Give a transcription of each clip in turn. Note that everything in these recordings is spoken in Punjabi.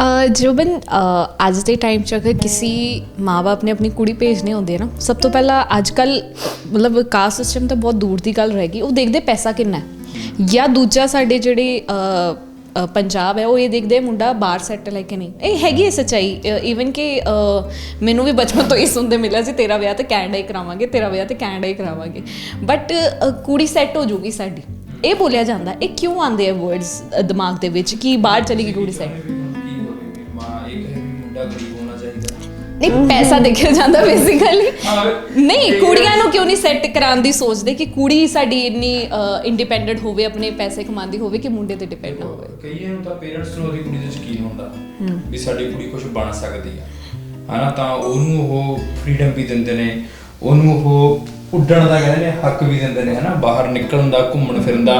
ਅ, ਜੋਬਨ ਅੱਜ ਦੇ ਟਾਈਮ 'ਚ ਅਗਰ ਕਿਸੇ ਮਾਪੇ ਨੇ ਆਪਣੀ ਕੁੜੀ ਭੇਜਣੀ ਹੁੰਦੀ ਹੈ ਨਾ ਸਭ ਤੋਂ ਪਹਿਲਾਂ ਅੱਜ ਕੱਲ ਮਤਲਬ ਕਾਸਟ ਸਿਸਟਮ ਤਾਂ ਬਹੁਤ ਦੂਰ ਦੀ ਗੱਲ ਰਹਿ ਗਈ ਉਹ ਦੇਖਦੇ ਪੈਸਾ ਕਿੰਨਾ ਹੈ। ਜਾਂ ਦੂਜਾ ਸਾਡੇ ਜਿਹੜੇ ਪੰਜਾਬ ਹੈ ਉਹ ਇਹ ਦੇਖਦੇ ਮੁੰਡਾ ਬਾਹਰ ਸੈਟਲ ਹੈ ਕਿ ਨਹੀਂ। ਇਹ ਹੈਗੀ ਹੈ ਸੱਚਾਈ ਈਵਨ ਕਿ ਮੈਨੂੰ ਵੀ ਬਚਪਨ ਤੋਂ ਇਹ ਸੁਣਦੇ ਮਿਲਿਆ ਸੀ ਤੇਰਾ ਵਿਆਹ ਤੇ ਕੈਨੇਡਾ ਹੀ ਕਰਾਵਾਂਗੇ ਤੇਰਾ ਵਿਆਹ ਤੇ ਕੈਨੇਡਾ ਹੀ ਕਰਾਵਾਂਗੇ। ਬਟ ਕੁੜੀ ਸੈੱਟ ਹੋ ਜੂਗੀ ਸਾਡੀ। ਇਹ ਬੋਲਿਆ ਜਾਂਦਾ ਇਹ ਕਿਉਂ ਆਉਂਦੇ ਆ ਵਰਡਸ ਦਿਮਾਗ ਦੇ ਵਿੱਚ ਕਿ ਬਾਹਰ ਚਲੀ ਗਈ ਕੁੜੀ ਸੈੱਟ ਮੁੰਡਾ ਗਰੀਬ ਹੋਣਾ ਚਾਹੀਦਾ। ਨਹੀਂ ਪੈਸਾ ਦੇਖਿਆ ਜਾਂਦਾ ਬੇਸਿਕਲੀ ਨਹੀਂ ਕੁੜੀਆਂ ਨੂੰ ਕਿਉਂ ਨਹੀਂ ਸੈੱਟ ਕਰਾਉਣ ਦੀ ਸੋਚਦੇ ਕਿ ਕੁੜੀ ਸਾਡੀ ਇੰਨੀ ਇੰਡੀਪੈਂਡੈਂਟ ਹੋਵੇ ਆਪਣੇ ਪੈਸੇ ਕਮਾਉਂਦੀ ਹੋਵੇ ਕਿ ਮੁੰਡੇ ਤੇ ਡਿਪੈਂਡ ਨਾ ਹੋਵੇ? ਕਈਆਂ ਨੂੰ ਤਾਂ ਪੇਰੈਂਟਸ ਨੂੰ ਉਹਦੀ ਕੁੜੀ ਤੇ ਯਕੀਨ ਹੁੰਦਾ? ਵੀ ਸਾਡੀ ਕੁੜੀ ਕੁਝ ਬਣ ਸਕਦੀ ਆ। ਹਨਾ ਤਾਂ ਉਹਨੂੰ ਉਹ ਫ੍ਰੀडम ਵੀ ਦਿੰਦੇ ਨੇ ਉਹਨੂੰ ਉਹ ਉੱਡਣ ਦਾ ਕਹਿੰਦੇ ਨੇ ਹੱਕ ਵੀ ਦਿੰਦੇ ਨੇ ਹਨਾ ਬਾਹਰ ਨਿਕਲਣ ਦਾ ਘੁੰਮਣ ਫਿਰਨ ਦਾ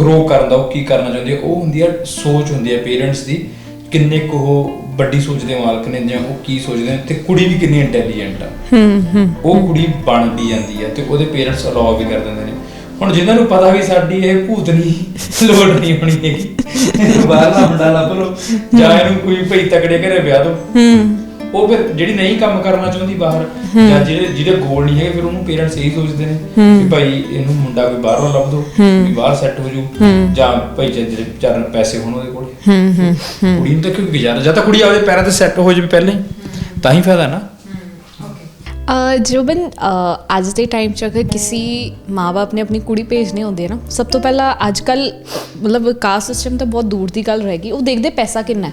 ਗਰੋ ਕਰਨ ਦਾ ਉਹ ਕੀ ਕਰਨਾ ਚਾਹੁੰਦੀ ਉਹ ਹੁੰਦੀ ਆ ਸੋਚ ਹੁੰਦੀ ਹੈ ਪੇਰੈਂਟਸ ਦੀ ਕਿੰਨੇ ਕੁ ਉਹ ਵੱਡੀ ਸੋਚ ਦੇ ਮਾਲਕ ਨੇ ਜਾਂ ਉਹ ਕੀ ਸੋਚਦੇ ਨੇ ਤੇ ਕੁੜੀ ਵੀ ਕਿੰਨੀ ਇੰਟੈਲੀਜੈਂਟ ਆ। ਉਹ ਕੁੜੀ ਬਣਦੀ ਜਾਂਦੀ ਹੈ ਤੇ ਉਹਦੇ ਪੇਰੈਂਟਸ ਅਲਾਉ ਵੀ ਕਰ ਦਿੰਦੇ ਨੇ। ਹੁਣ ਜਿਨ੍ਹਾਂ ਨੂੰ ਪਤਾ ਵੀ ਸਾਡੀ ਇਹ ਭੂਤਨੀ ਲੋੜ ਨਹੀਂ ਹੋਣੀ ਹੈਗੀ ਬਾਹਰਲਾ ਮੁੰਡਾ ਲੱਭ ਲਓ ਜਾਂ ਇਹਨੂੰ ਕੋਈ ਭਈ ਤਕੜੇ ਘਰੇ ਵਿਆਹ ਦਿਓ ਉਹ ਫਿਰ ਜਿਹੜੀ ਨਹੀਂ ਕੰਮ ਕਰਨਾ ਚਾਹੁੰਦੀ ਬਾਹਰ ਜਾਂ ਜਿਹੜੇ ਜਿਹਦੇ ਗੋਲ ਨਹੀਂ ਹੈਗੇ ਫਿਰ ਉਹਨੂੰ ਪੇਰੈਂਟਸ ਇਹੀ ਸੋਚਦੇ ਨੇ ਕਿ ਭਾਈ ਇਹਨੂੰ ਮੁੰਡਾ ਕੋਈ ਬਾਹਰੋਂ ਲੱਭ ਦਿਓ ਵੀ ਬਾਹਰ ਸੈੱਟ ਹੋ ਜੂ ਜਾਂ ਭਾਈ ਜਿਹੜੇ ਚਾਰ ਪੈਸੇ ਹੋਣ ਉਹਦੇ ਕੋਲ। ਕੁੜੀ ਨੂੰ ਤਾਂ ਕਿਉਂ ਗੁਜ਼ਾਰਾ ਜਾਂ ਤਾਂ ਕੁੜੀ ਆਪਦੇ ਪੈਰਾਂ ਤੇ ਸੈੱਟ ਹੋ ਜਾਵੇ ਪਹਿਲਾਂ ਹੀ ਤਾਂ ਹੀ ਫਾਇਦਾ ਨਾ। ਅ, ਜੋਬਨ ਅ, ਅੱਜ ਦੇ ਟਾਈਮ 'ਚ ਅਗਰ ਕਿਸੇ ਮਾਪੇ ਨੇ ਆਪਣੀ ਕੁੜੀ ਭੇਜਣੀ ਹੁੰਦੀ ਹੈ ਨਾ ਸਭ ਤੋਂ ਪਹਿਲਾਂ ਅੱਜ ਕੱਲ ਮਤਲਬ ਕਾਸਟ ਸਿਸਟਮ ਤਾਂ ਬਹੁਤ ਦੂਰ ਦੀ ਗੱਲ ਰਹਿ ਗਈ ਉਹ ਦੇਖਦੇ ਪੈਸਾ ਕਿੰਨਾ ਹੈ।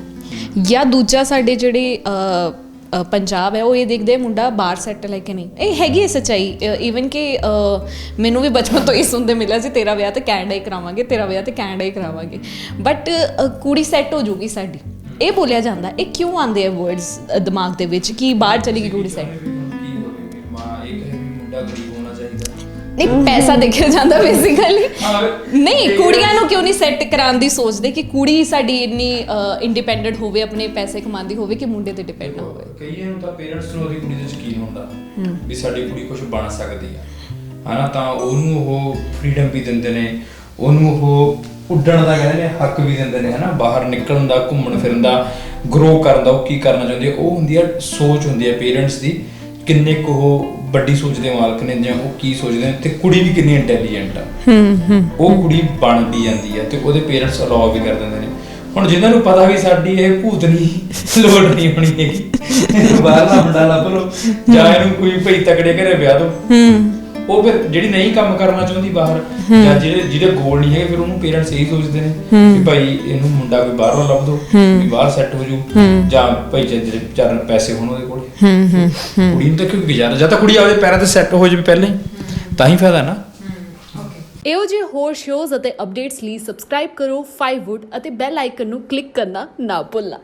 ਜਾਂ ਦੂਜਾ ਸਾਡੇ ਜਿਹੜੇ ਪੰਜਾਬ ਹੈ, ਉਹ ਇਹ ਦੇਖਦੇ ਮੁੰਡਾ ਬਾਹਰ ਸੈਟਲ ਹੈ ਕਿ ਨਹੀਂ। ਇਹ ਹੈਗੀ ਹੈ ਸੱਚਾਈ ਈਵਨ ਕਿ ਮੈਨੂੰ ਵੀ ਬਚਪਨ ਤੋਂ ਇਹ ਸੁਣਦੇ ਮਿਲਿਆ ਸੀ, ਤੇਰਾ ਵਿਆਹ ਤੇ ਕੈਨੇਡਾ ਹੀ ਕਰਾਵਾਂਗੇ, ਤੇਰਾ ਵਿਆਹ ਤੇ ਕੈਨੇਡਾ ਹੀ ਕਰਾਵਾਂਗੇ। ਬਟ ਕੁੜੀ ਸੈੱਟ ਹੋ ਜੂਗੀ ਸਾਡੀ। ਇਹ ਬੋਲਿਆ ਜਾਂਦਾ, ਇਹ ਕਿਉਂ ਆਉਂਦੇ ਆ ਵਰਡਸ ਦਿਮਾਗ ਦੇ ਵਿੱਚ ਕਿ ਬਾਹਰ ਚਲੀ ਗਈ ਕੁੜੀ ਸੈੱਟ ਕੀ ਹੋਵੇ ਮਾਂ ਇਹ ਕਹੇ ਮੁੰਡਾ ਗਰੀਬ ਹੋਣਾ ਚਾਹੀਦਾ। ਨਹੀਂ ਪੈਸਾ ਦੇਖਿਆ ਜਾਂਦਾ ਬੇਸਿਕਲੀ ਨਹੀਂ ਕੁੜੀਆਂ ਨੂੰ ਕਿਉਂ ਨਹੀਂ ਸੈੱਟ ਕਰਾਉਣ ਦੀ ਸੋਚਦੇ ਕਿ ਕੁੜੀ ਸਾਡੀ ਇੰਨੀ ਇੰਡੀਪੈਂਡੈਂਟ ਹੋਵੇ ਆਪਣੇ ਪੈਸੇ ਕਮਾਉਂਦੀ ਹੋਵੇ ਕਿ ਮੁੰਡੇ ਤੇ ਡਿਪੈਂਡ ਨਾ ਹੋਵੇ। ਕਈਆਂ ਨੂੰ ਤਾਂ ਪੇਰੈਂਟਸ ਨੂੰ ਉਹਦੀ ਕੁੜੀ ਤੇ ਯਕੀਨ ਹੁੰਦਾ? ਵੀ ਸਾਡੀ ਕੁੜੀ ਕੁਝ ਬਣ ਸਕਦੀ ਆ। ਹਨਾ ਤਾਂ ਉਹਨੂੰ ਉਹ ਫ੍ਰੀडम ਵੀ ਦਿੰਦੇ ਨੇ ਉਹਨੂੰ ਉਹ ਉੱਡਣ ਦਾ ਕਹਿੰਦੇ ਨੇ ਹੱਕ ਵੀ ਦਿੰਦੇ ਨੇ ਹਨਾ। ਬਾਹਰ ਨਿਕਲਣ ਦਾ ਘੁੰਮਣ ਫਿਰਨ ਦਾ ਗਰੋ ਕਰਨ ਦਾ ਉਹ ਕੀ ਕਰਨਾ ਚਾਹੁੰਦੀ ਉਹ ਹੁੰਦੀ ਆ ਸੋਚ ਹੁੰਦੀ ਹੈ ਪੇਰੈਂਟਸ ਦੀ ਕਿੰਨੇ ਕੁ ਉਹ ਵੱਡੀ ਸੋਚ ਦੇ ਮਾਲਕ ਨੇ ਜਾਂ ਉਹ ਕੀ ਸੋਚਦੇ ਨੇ ਤੇ ਕੁੜੀ ਵੀ ਕਿੰਨੀ ਇੰਟੈਲੀਜੈਂਟ ਆ। ਉਹ ਕੁੜੀ ਬਣਦੀ ਜਾਂਦੀ ਹੈ ਤੇ ਉਹਦੇ ਪੇਰੈਂਟਸ ਅਲਾਉ ਵੀ ਕਰ ਦਿੰਦੇ ਨੇ। ਹੁਣ ਜਿਨ੍ਹਾਂ ਨੂੰ ਪਤਾ ਵੀ ਸਾਡੀ ਇਹ ਭੂਤਨੀ ਲੋੜ ਨਹੀਂ ਹੋਣੀ ਹੈਗੀ ਇਹਨੂੰ ਬਾਹਰਲਾ ਮੁੰਡਾ ਲੱਭ ਲਓ ਜਾਂ ਇਹਨੂੰ ਕੋਈ ਭਈ ਤਕੜੇ ਘਰੇ ਵਿਆਹ ਦਿਓ ਉਹ ਫਿਰ ਜਿਹੜੀ ਨਹੀਂ ਕੰਮ ਕਰਨਾ ਚਾਹੁੰਦੀ ਬਾਹਰ ਜਾਂ ਜਿਹੜੇ ਜਿਹਦੇ ਗੋਲ ਨਹੀਂ ਹੈਗੇ ਫਿਰ ਉਹਨੂੰ ਪੇਰੈਂਟਸ ਇਹੀ ਸੋਚਦੇ ਨੇ ਕਿ ਭਾਈ ਇਹਨੂੰ ਮੁੰਡਾ ਕੋਈ ਬਾਹਰੋਂ ਲੱਭ ਦਿਓ ਵੀ ਬਾਹਰ ਸੈੱਟ ਹੋ ਜੂ ਜਾਂ ਭਾਈ ਜੇ ਜਿਹੜੇ ਚਾਰ ਪੈਸੇ ਹੋਣ ਉਹਦੇ ਕੋਲ। ਕੁੜੀ ਨੂੰ ਤਾਂ ਕਿਉਂ ਗੁਜ਼ਾਰਾ ਜਾਂ ਤਾਂ ਕੁੜੀ ਆਪਦੇ ਪੈਰਾਂ ਤੇ ਸੈੱਟ ਹੋ ਜਾਵੇ ਪਹਿਲਾਂ ਹੀ ਤਾਂ ਹੀ ਫਾਇਦਾ ਨਾ। ਇਹੋ ਜਿਹੇ ਹੋਰ ਸ਼ੋਜ਼ ਅਤੇ ਅਪਡੇਟਸ ਲਈ ਸਬਸਕ੍ਰਾਈਬ ਕਰੋ 5wood ਅਤੇ ਬੈਲ ਆਈਕਨ ਨੂੰ ਕਲਿੱਕ ਕਰਨਾ ਨਾ ਭੁੱਲਣਾ।